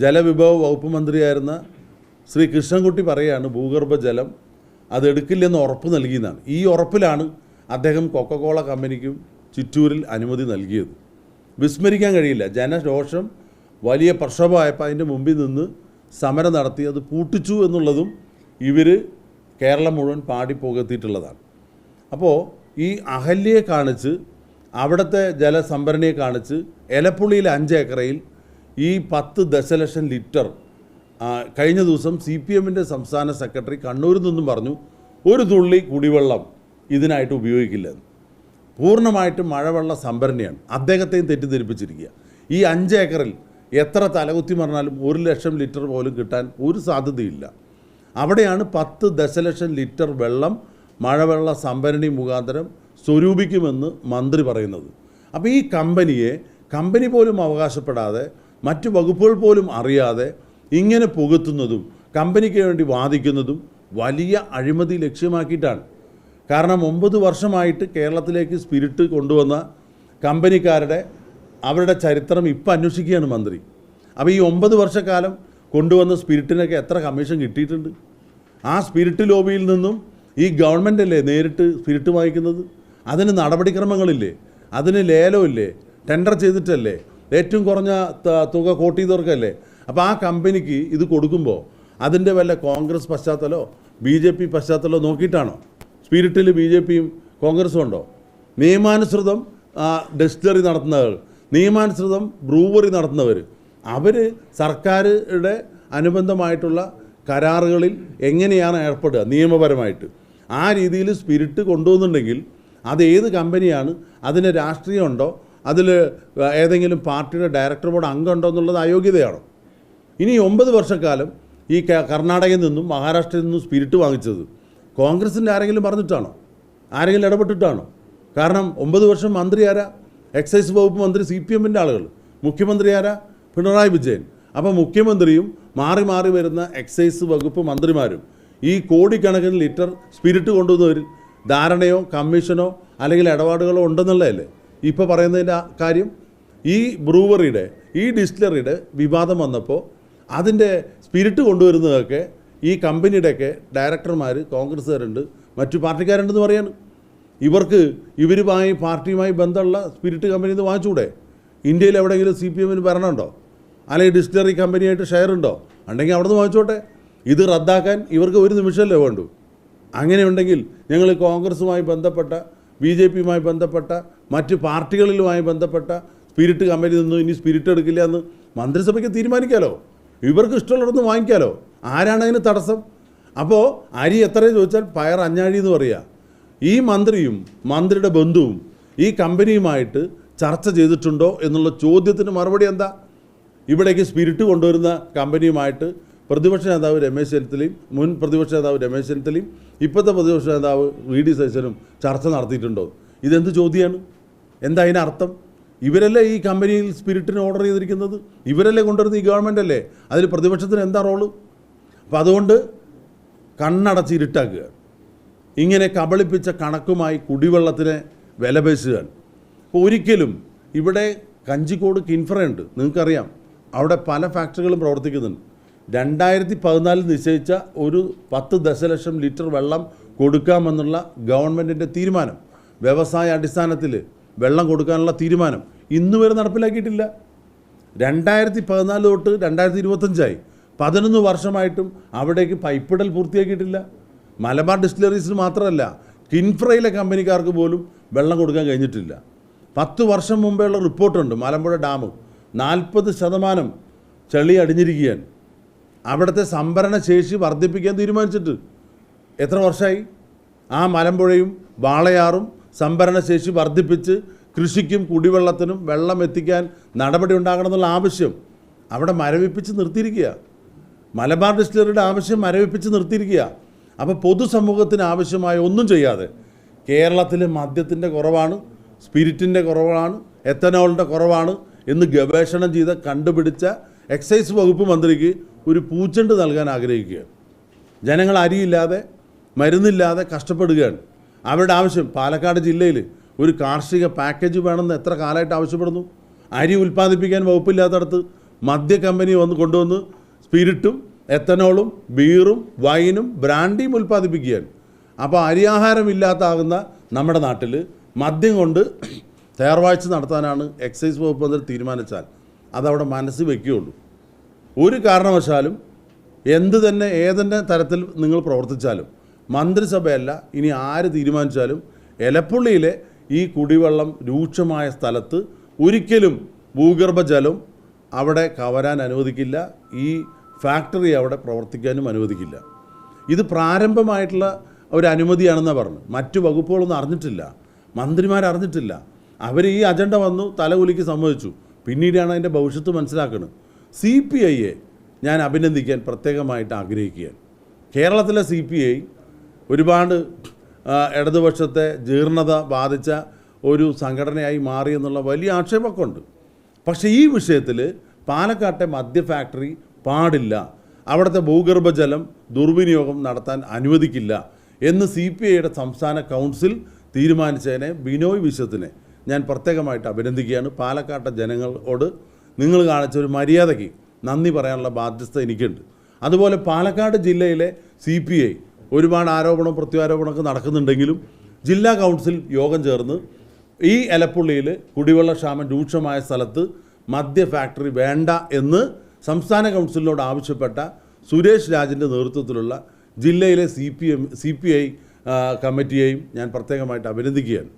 ജലവിഭവ വകുപ്പ് മന്ത്രിയായിരുന്ന ശ്രീ കൃഷ്ണൻകുട്ടി പറയുകയാണ് ഭൂഗർഭജലം അത് എടുക്കില്ലെന്ന് ഉറപ്പ് നൽകിയെന്നാണ്. ഈ ഉറപ്പിലാണ് അദ്ദേഹം കൊക്കക്കോള കമ്പനിക്കും ചിറ്റൂരിൽ അനുമതി നൽകിയത്. വിസ്മരിക്കാൻ കഴിയില്ല. ജനരോഷം വലിയ പ്രക്ഷോഭമായപ്പോൾ അതിന്റെ മുമ്പിൽ നിന്ന് സമരം നടത്തി അത് പൂട്ടിച്ചു എന്നുള്ളതും ഇവർ കേരളം മുഴുവൻ പാടി പാടിപ്പോകത്തിയിട്ടുള്ളതാണ്. അപ്പോൾ ഈ അഹല്യയെ കാണിച്ച് അവിടുത്തെ ജലസംഭരണിയെ കാണിച്ച് എലപ്പുള്ളിയിൽ അഞ്ച് ഏക്കറയിൽ ഈ പത്ത് ദശലക്ഷം ലിറ്റർ കഴിഞ്ഞ ദിവസം സി പി എമ്മിന്റെ സംസ്ഥാന സെക്രട്ടറി കണ്ണൂരിൽ നിന്നും പറഞ്ഞു ഒരു തുള്ളി കുടിവെള്ളം ഇതിനായിട്ട് ഉപയോഗിക്കില്ല പൂർണമായിട്ടും മഴവെള്ള സംഭരണിയാണ്. അദ്ദേഹത്തെയും തെറ്റിദ്ധരിപ്പിച്ചിരിക്കുക. ഈ അഞ്ച് ഏക്കറിൽ എത്ര തലകുത്തി മറിഞ്ഞാലും ഒരു ലക്ഷം ലിറ്റർ പോലും കിട്ടാൻ ഒരു സാധ്യതയില്ല. അവിടെയാണ് പത്ത് ദശലക്ഷം ലിറ്റർ വെള്ളം മഴവെള്ള സംഭരണി മുഖാന്തരം സ്വരൂപിക്കുമെന്ന് മന്ത്രി പറയുന്നത്. അപ്പോൾ ഈ കമ്പനിയെ കമ്പനി പോലും അവകാശപ്പെടാതെ മറ്റു വകുപ്പുകൾ പോലും അറിയാതെ ഇങ്ങനെ പുകത്തുന്നതും കമ്പനിക്ക് വേണ്ടി വാദിക്കുന്നതും വലിയ അഴിമതി ലക്ഷ്യമാക്കിയിട്ടാണ്. കാരണം ഒമ്പത് വർഷമായിട്ട് കേരളത്തിലേക്ക് സ്പിരിറ്റ് കൊണ്ടുവന്ന കമ്പനിക്കാരുടെ അവരുടെ ചരിത്രം ഇപ്പം അന്വേഷിക്കുകയാണ് മന്ത്രി. അപ്പോൾ ഈ ഒമ്പത് വർഷക്കാലം കൊണ്ടുവന്ന സ്പിരിറ്റിനൊക്കെ എത്ര കമ്മീഷൻ കിട്ടിയിട്ടുണ്ട്? ആ സ്പിരിറ്റ് ലോബിയിൽ നിന്നും ഈ ഗവൺമെന്റ് അല്ലേ നേരിട്ട് സ്പിരിറ്റ് വാങ്ങിക്കുന്നത്? അതിന് നടപടിക്രമങ്ങളില്ലേ? അതിന് ലേലമില്ലേ? ടെൻഡർ ചെയ്തിട്ടല്ലേ? ഏറ്റവും കുറഞ്ഞ തുക കോട്ട് ചെയ്തവർക്കല്ലേ അപ്പോൾ ആ കമ്പനിക്ക് ഇത് കൊടുക്കുമ്പോൾ അതിന്റെ വല്ല കോൺഗ്രസ് പശ്ചാത്തലമോ ബി ജെ പി പശ്ചാത്തലമോ നോക്കിയിട്ടാണോ? സ്പിരിറ്റിൽ ബി ജെ പിയും കോൺഗ്രസും ഉണ്ടോ? നിയമാനുസൃതം ഡെസ്റ്റിലറി നടത്തുന്നവർ നിയമാനുസൃതം ബ്രൂവറി നടത്തുന്നവർ അവർ സർക്കാരുടെ അനുബന്ധമായിട്ടുള്ള കരാറുകളിൽ എങ്ങനെയാണ് ഏർപ്പെടുക നിയമപരമായിട്ട്? ആ രീതിയിൽ സ്പിരിറ്റ് കൊണ്ടുവന്നുണ്ടെങ്കിൽ അത് ഏത് കമ്പനിയാണ് അതിന് രാഷ്ട്രീയമുണ്ടോ അതിൽ ഏതെങ്കിലും പാർട്ടിയുടെ ഡയറക്ടർ ബോർഡ് അംഗം ഉണ്ടോ എന്നുള്ളത് അയോഗ്യതയാണോ? ഇനി ഒമ്പത് വർഷക്കാലം ഈ കർണാടകയിൽ നിന്നും മഹാരാഷ്ട്രയിൽ നിന്നും സ്പിരിറ്റ് വാങ്ങിച്ചത് കോൺഗ്രസിന്റെ ആരെങ്കിലും പറഞ്ഞിട്ടാണോ? ആരെങ്കിലും ഇടപെട്ടിട്ടാണോ? കാരണം ഒമ്പത് വർഷം മന്ത്രി ആരാ? എക്സൈസ് വകുപ്പ് മന്ത്രി സി പി എമ്മിന്റെ ആളുകൾ. മുഖ്യമന്ത്രി ആരാ? പിണറായി വിജയൻ. അപ്പോൾ മുഖ്യമന്ത്രിയും മാറി മാറി വരുന്ന എക്സൈസ് വകുപ്പ് മന്ത്രിമാരും ഈ കോടിക്കണക്കിന് ലിറ്റർ സ്പിരിറ്റ് കൊണ്ടുവന്നവരിൽ ധാരണയോ കമ്മീഷനോ അല്ലെങ്കിൽ ഇടപാടുകളോ ഉണ്ടെന്നുള്ളതല്ലേ? ഇപ്പോൾ പറയുന്നതിന്റെ കാര്യം ഈ ബ്രൂവറിയുടെ ഈ ഡിസ്റ്റിലറിയുടെ വിവാദം വന്നപ്പോൾ അതിന്റെ സ്പിരിറ്റ് കൊണ്ടുവരുന്നതൊക്കെ ഈ കമ്പനിയുടെയൊക്കെ ഡയറക്ടർമാർ കോൺഗ്രസ്സുകാരുണ്ട് മറ്റു പാർട്ടിക്കാരുണ്ടെന്ന് പറയാണ്. ഇവർക്ക് ഇവരുമായി പാർട്ടിയുമായി ബന്ധമുള്ള സ്പിരിറ്റ് കമ്പനി ഇത് വാങ്ങിച്ചുകൂടെ? ഇന്ത്യയിൽ എവിടെയെങ്കിലും സി പി എമ്മിന് ഭരണമുണ്ടോ? അല്ലെങ്കിൽ ഡിസ്റ്റിലറി കമ്പനിയായിട്ട് ഷെയർ ഉണ്ടോ ഉണ്ടെങ്കിൽ അവിടെ നിന്ന് വാങ്ങിച്ചോട്ടെ. ഇത് റദ്ദാക്കാൻ ഇവർക്ക് ഒരു നിമിഷമല്ലേ വേണ്ടു. അങ്ങനെയുണ്ടെങ്കിൽ ഞങ്ങൾ കോൺഗ്രസുമായി ബന്ധപ്പെട്ട ബി ജെ പിയുമായി ബന്ധപ്പെട്ട മറ്റ് പാർട്ടികളിലുമായി ബന്ധപ്പെട്ട സ്പിരിറ്റ് കമ്പനി നിന്നും ഇനി സ്പിരിറ്റ് എടുക്കില്ല എന്ന് മന്ത്രിസഭയ്ക്ക് തീരുമാനിക്കാലോ? ഇവർക്ക് ഇഷ്ടമുള്ളിടത്ത് വാങ്ങിക്കാലോ? ആരാണ് അതിന് തടസ്സം? അപ്പോൾ അരി എത്ര ചോദിച്ചാൽ പയർ അഞ്ഞാഴി എന്ന് പറയുക ഈ മന്ത്രിയും മന്ത്രിയുടെ ബന്ധുവും ഈ കമ്പനിയുമായിട്ട് ചർച്ച ചെയ്തിട്ടുണ്ടോ എന്നുള്ള ചോദ്യത്തിന് മറുപടി എന്താ? ഇവിടേക്ക് സ്പിരിറ്റ് കൊണ്ടുവരുന്ന കമ്പനിയുമായിട്ട് പ്രതിപക്ഷ നേതാവ് രമേശ് ചെന്നിത്തലയും മുൻ പ്രതിപക്ഷ നേതാവ് രമേശ് ചെന്നിത്തലയും ഇപ്പോഴത്തെ പ്രതിപക്ഷ നേതാവ് വി ഡി സതീശനും ചർച്ച നടത്തിയിട്ടുണ്ടോ? ഇതെന്ത് ചോദ്യമാണ് എന്താ അതിനർത്ഥം ഇവരല്ലേ ഈ കമ്പനിയിൽ സ്പിരിറ്റിന് ഓർഡർ ചെയ്തിരിക്കുന്നത്? ഇവരല്ലേ കൊണ്ടുവരുന്നത് ഈ ഗവൺമെന്റ് അല്ലേ? അതിൽ പ്രതിപക്ഷത്തിന് എന്താ റോൾ? അപ്പോൾ അതുകൊണ്ട് കണ്ണടച്ച് ഇരുട്ടാക്കുക. ഇങ്ങനെ കബളിപ്പിച്ച കണക്കുമായി കുടിവെള്ളത്തിന് വില പേശുകയാണ്. അപ്പോൾ ഒരിക്കലും ഇവിടെ കഞ്ചിക്കോട് കിൻഫ്രയുണ്ട് നിങ്ങൾക്കറിയാം. അവിടെ പല ഫാക്ടറികളും പ്രവർത്തിക്കുന്നുണ്ട്. രണ്ടായിരത്തി പതിനാലിൽ നിശ്ചയിച്ച ഒരു പത്ത് ദശലക്ഷം ലിറ്റർ വെള്ളം കൊടുക്കാമെന്നുള്ള ഗവൺമെന്റിന്റെ തീരുമാനം. വ്യവസായ അടിസ്ഥാനത്തിൽ വെള്ളം കൊടുക്കാനുള്ള തീരുമാനം ഇന്ന് വരെ നടപ്പിലാക്കിയിട്ടില്ല. രണ്ടായിരത്തി പതിനാല് തൊട്ട് രണ്ടായിരത്തി ഇരുപത്തഞ്ചായി പതിനൊന്ന് വർഷമായിട്ടും അവിടേക്ക് പൈപ്പിടൽ പൂർത്തിയാക്കിയിട്ടില്ല. മലബാർ ഡിസ്റ്റിലറീസിന് മാത്രമല്ല കിൻഫ്രയിലെ കമ്പനിക്കാർക്ക് പോലും വെള്ളം കൊടുക്കാൻ കഴിഞ്ഞിട്ടില്ല. പത്ത് വർഷം മുമ്പേയുള്ള റിപ്പോർട്ടുണ്ട് മലമ്പുഴ ഡാം നാൽപ്പത് ശതമാനം ചെളി അടിഞ്ഞിരിക്കുകയാണ്. അവിടുത്തെ സംഭരണ ശേഷി വർദ്ധിപ്പിക്കാൻ തീരുമാനിച്ചിട്ട്. എത്ര വർഷമായി? ആ മലമ്പുഴയും വാളയാറും സംഭരണ ശേഷി വർദ്ധിപ്പിച്ച് കൃഷിക്കും കുടിവെള്ളത്തിനും വെള്ളം എത്തിക്കാൻ നടപടി ഉണ്ടാകണമെന്നുള്ള ആവശ്യം അവിടെ മരവിപ്പിച്ച് നിർത്തിയിരിക്കുക. മലബാർ ഡിസ്റ്റിലറിയുടെ ആവശ്യം മരവിപ്പിച്ച് നിർത്തിയിരിക്കുക. അപ്പോൾ പൊതുസമൂഹത്തിന് ആവശ്യമായ ഒന്നും ചെയ്യാതെ കേരളത്തിൽ മദ്യത്തിന്റെ കുറവാണ് സ്പിരിറ്റിന്റെ കുറവാണ് എത്തനോളിന്റെ കുറവാണ് എന്ന് ഗവേഷണം ചെയ്ത് കണ്ടുപിടിച്ച എക്സൈസ് വകുപ്പ് മന്ത്രിക്ക് ഒരു പൂച്ചെണ്ട് നൽകാൻ ആഗ്രഹിക്കുകയാണ്. ജനങ്ങൾ അരിയില്ലാതെ മരുന്നില്ലാതെ കഷ്ടപ്പെടുകയാണ്. അവരുടെ ആവശ്യം പാലക്കാട് ജില്ലയിൽ ഒരു കാർഷിക പാക്കേജ് വേണമെന്ന് എത്ര കാലമായിട്ട് ആവശ്യപ്പെടുന്നു? അരി ഉൽപ്പാദിപ്പിക്കാൻ വകുപ്പില്ലാത്തടത്ത് മദ്യ കമ്പനി വന്ന് കൊണ്ടുവന്ന് സ്പിരിറ്റും എത്തനോളും ബീറും വൈനും ബ്രാൻഡിയും ഉൽപ്പാദിപ്പിക്കുകയാണ്. അപ്പോൾ അരിയാഹാരമില്ലാത്താകുന്ന നമ്മുടെ നാട്ടിൽ മദ്യം കൊണ്ട് തയ്യാറാഴ്ച നടത്താനാണ് എക്സൈസ് വകുപ്പ് മന്ത്രി തീരുമാനിച്ചാൽ അതവിടെ മനസ്സിൽ വയ്ക്കുകയുള്ളൂ ഒരു കാരണവശാലും എന്ത് തന്നെ ഏതെന്നെ തരത്തിൽ നിങ്ങൾ പ്രവർത്തിച്ചാലും മന്ത്രിസഭയല്ല. ഇനി ആര് തീരുമാനിച്ചാലും എലപ്പുള്ളിയിലെ ഈ കുടിവെള്ളം രൂക്ഷമായ സ്ഥലത്ത് ഒരിക്കലും ഭൂഗർഭജലം അവിടെ കവരാൻ അനുവദിക്കില്ല. ഈ ഫാക്ടറി അവിടെ പ്രവർത്തിക്കാനും അനുവദിക്കില്ല. ഇത് പ്രാരംഭമായിട്ടുള്ള ഒരു അനുമതിയാണെന്നാണ് പറഞ്ഞു. മറ്റു വകുപ്പുകളൊന്നും അറിഞ്ഞിട്ടില്ല. മന്ത്രിമാർ അറിഞ്ഞിട്ടില്ല. അവർ ഈ അജണ്ട വന്നു തലകുലിക്ക് സമ്മതിച്ചു. പിന്നീടാണ് അതിന്റെ ഭവിഷ്യത്ത് മനസ്സിലാക്കുന്നത് സി പി ഐയെ ഞാൻ അഭിനന്ദിക്കാൻ പ്രത്യേകമായിട്ട് ആഗ്രഹിക്കുകയാണ്. കേരളത്തിലെ സി പി ഐ ഒരുപാട് ഇടതുപക്ഷത്തെ ജീർണത ബാധിച്ച ഒരു സംഘടനയായി മാറി എന്നുള്ള വലിയ ആക്ഷേപമൊക്കെ ഉണ്ട് പക്ഷേ ഈ വിഷയത്തിൽ പാലക്കാട്ടെ മദ്യ ഫാക്ടറി പാടില്ല. അവിടുത്തെ ഭൂഗർഭജലം ദുർവിനിയോഗം നടത്താൻ അനുവദിക്കില്ല എന്ന് സി പി ഐയുടെ സംസ്ഥാന കൗൺസിൽ തീരുമാനിച്ചതിനെ ബിനോയ് വിശ്വത്തിനെ ഞാൻ പ്രത്യേകമായിട്ട് അഭിനന്ദിക്കുകയാണ്. പാലക്കാട്ടെ ജനങ്ങളോട് നിങ്ങൾ കാണിച്ച ഒരു മര്യാദയ്ക്ക് നന്ദി പറയാനുള്ള ബാധ്യത എനിക്കുണ്ട്. അതുപോലെ പാലക്കാട് ജില്ലയിലെ സി പി ഐ ഒരുപാട് ആരോപണം പ്രത്യാരോപണമൊക്കെ നടക്കുന്നുണ്ടെങ്കിലും ജില്ലാ കൗൺസിൽ യോഗം ചേർന്ന് ഈ എലപ്പുള്ളിയിൽ കുടിവെള്ള ക്ഷാമം രൂക്ഷമായ സ്ഥലത്ത് മദ്യ ഫാക്ടറി വേണ്ട എന്ന് സംസ്ഥാന കൗൺസിലിനോട് ആവശ്യപ്പെട്ട സുരേഷ് രാജിന്റെ നേതൃത്വത്തിലുള്ള ജില്ലയിലെ C P M C P I കമ്മിറ്റിയെയും ഞാൻ പ്രത്യേകമായിട്ട് അഭിനന്ദിക്കുകയാണ്.